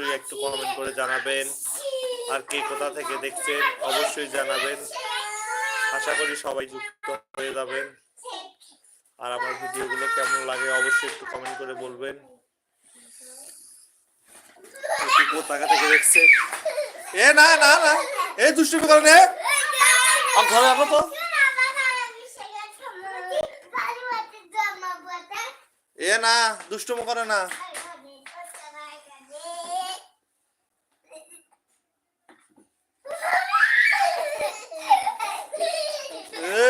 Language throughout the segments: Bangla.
অবশ্যই একটু কমেন্ট করে জানাবেন। আর কে কোথা থেকে দেখছেন, অবশ্যই জানাবেন। আশা করি সবাই যুক্ত হয়ে যাবেন। আর আমার ভিডিওগুলো কেমন লাগে অবশ্যই একটু কমেন্ট করে বলবেন। কে থেকে দেখছে? এ, না না করে না এ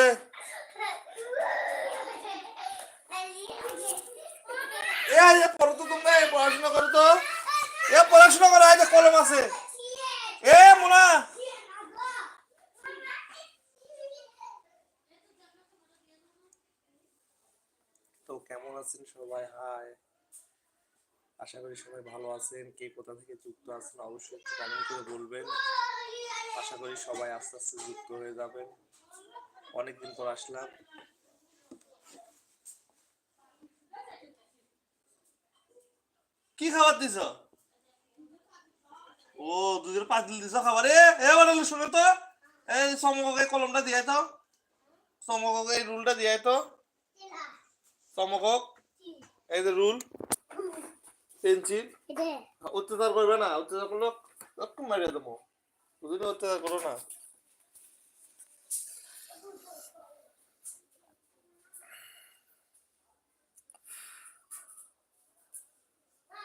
এ আজ পড়ো তো তোমরা এ পড়াশোনা করো তো এ পড়াশোনা করো আজ কলম আছে। এ, মোনা। তো কেমন আছেন সবাই? হাই। আশা করি সবাই ভালো আছেন। কে কোথা থেকে যুক্ত আছেন অবশ্যই একটু কমেন্ট করে বলবেন। আশা করি সবাই আস্তে আস্তে যুক্ত হয়ে যাবেন। অনেকদিন পর আসলাম। কি খাবার দিছ? ও দুদিন পাঁচ দিন দিছ খাবারে? এ বানালো শুনে তো। এই সমকে কলমটা দিয়ে তো। চমকক এই রুলটা দিয়ে তো। সমকক এই যে রুল পেন্সিল অত্যাচার করবে না অত্যাচার করলে একটু মারিয়ে দেবো। দুদিন অত্যাচার করো না।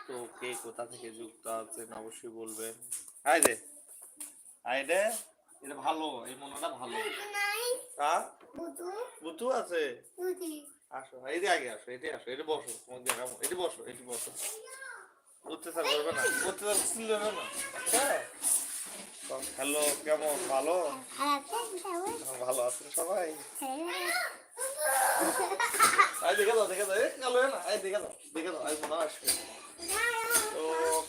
তো কে কোথা থেকে যুক্ত আছেন অবশ্যই বলবেন আই রে। আই রে। এটা ভালো, এই মনটা ভালো। হ্যাঁ? বুতু আছে? আসো, এই যে আগে আসো এটি আসো, এটি বসো তোমার দেখাবো। এটি বসো এটি বসো। অত্যাচার করবে না অত্যাচার ছিল না। হ্যাঁ? হ্যালো, কেমন? ভালো? ভালো আছেন সবাই? আই দেখে দাও দেখে দাও কালো না আই দেখে দাও দেখে দাও আই আসবে। তো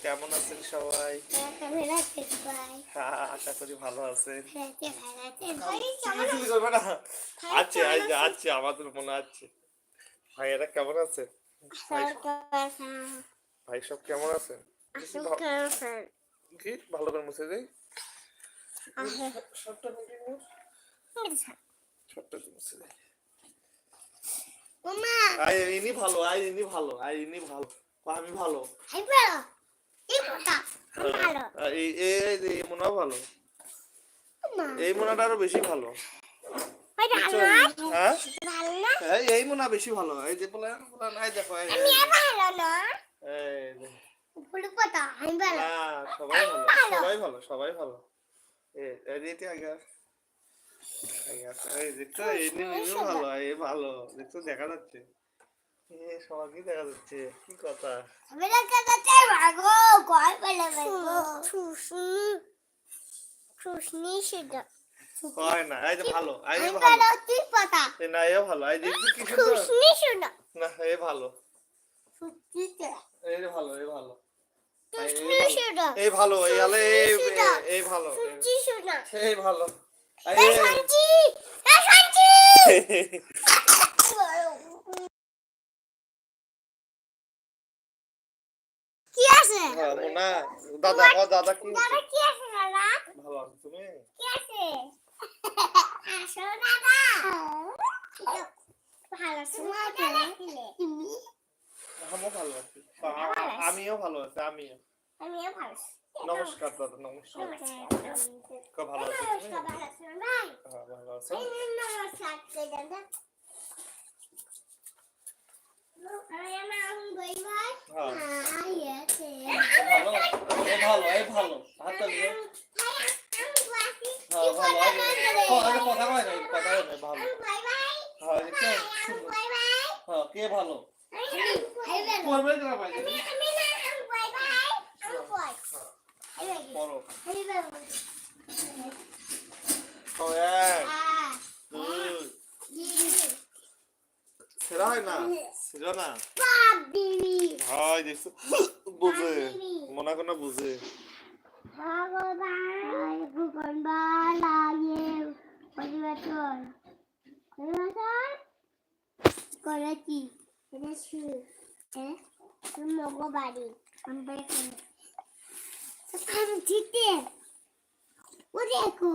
কেমন আছেন সবাই? হ্যাঁ, আশা করি ভালো আছেন। করবে না আছে আই যে আছে আমাদের মনে আছে। ভাইয়েরা কেমন আছে ভাই ভাই সব কেমন আছেন? কি? ভালো করে মুছে দেই। সবটা সবটা মুছে দেই। আই ইনি ভালো আই ইনি ভালো আই ইনি ভালো। আমি ভালো? এই এই এই যে এই মোনা ভালো। এই মোনাটা আরও বেশি ভালো। হ্যাঁ? এই মোনা বেশি ভালো। এই যে বলে নাই দেখো সবাই ভালো সবাই ভালো দেখা যাচ্ছে। সবাইকে দেখা যাচ্ছে। কি কথা? হয় না এই যে ভালো এই যে ভালো। এই না এ ভালো এই যে কি সুন্দর। না এ ভালো। এই যে ভালো এই ভালো। এই ভালো এই আলে এই এই ভালো। এই ভালো। এই কি আছে হ্যাঁ, মোনা দাদা ও দাদা কি দাদা কি আছে দাদা? ভালো আছো তুমি? কি আছে? আসো দাদা। ভালো সময় তুমি আমিও ভালো আছি। আমিও ভালো আছি। আমিও আমিও। ভালো আছি। নমস্কার দাদা নমস্কার। ভালো আছো ভালো আছো হ্যাঁ ভালো আছো। কে? হ্যাঁ ভালো। হ্যাঁ। হ্যাঁ। হ্যাঁ। করবে না ভাই আমি আমি না আঙুল বাই বাই। আঙুল বাই। সেরা হয় না সেরা না। হয় দেখছ? বুঝে। মনে বুঝে। বালায়ে পরিবর্তন পরিবর্তন করেছি। মগো বাড়ি। আমরা এখানে। চিতে ও দেখো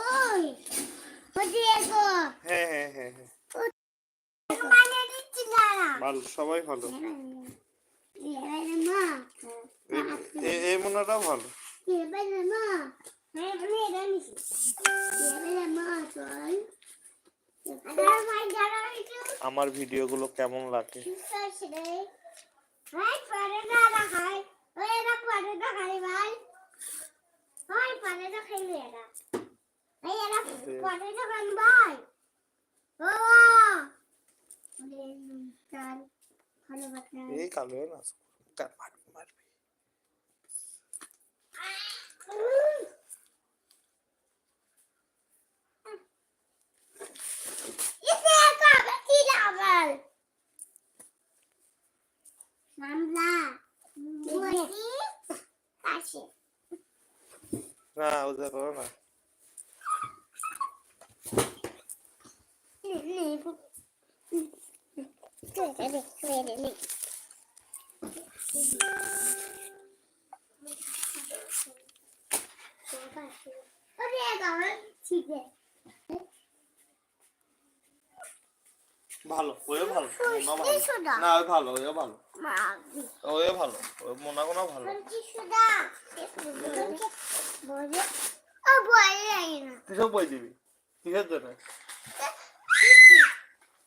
ওই ও দেখো হ্যাঁ হ্যাঁ হ্যাঁ হ্যাঁ। ভালো সবাই ভালো। এই- মোনাটাও ভালো। আমার ভিডিওগুলো কেমন লাগে? ভাই এই কালো না কা- মারবি মারবি। ইসে কবে কি লাগাল মামলা বলি কাছে না ওদের করো ভালো। ওইও ভালো মোনা না ওই ভালো ওইও ভালো। ওইও ভালো ওই মোনা কোনা ভালো বই দিবি কিসের জন্য?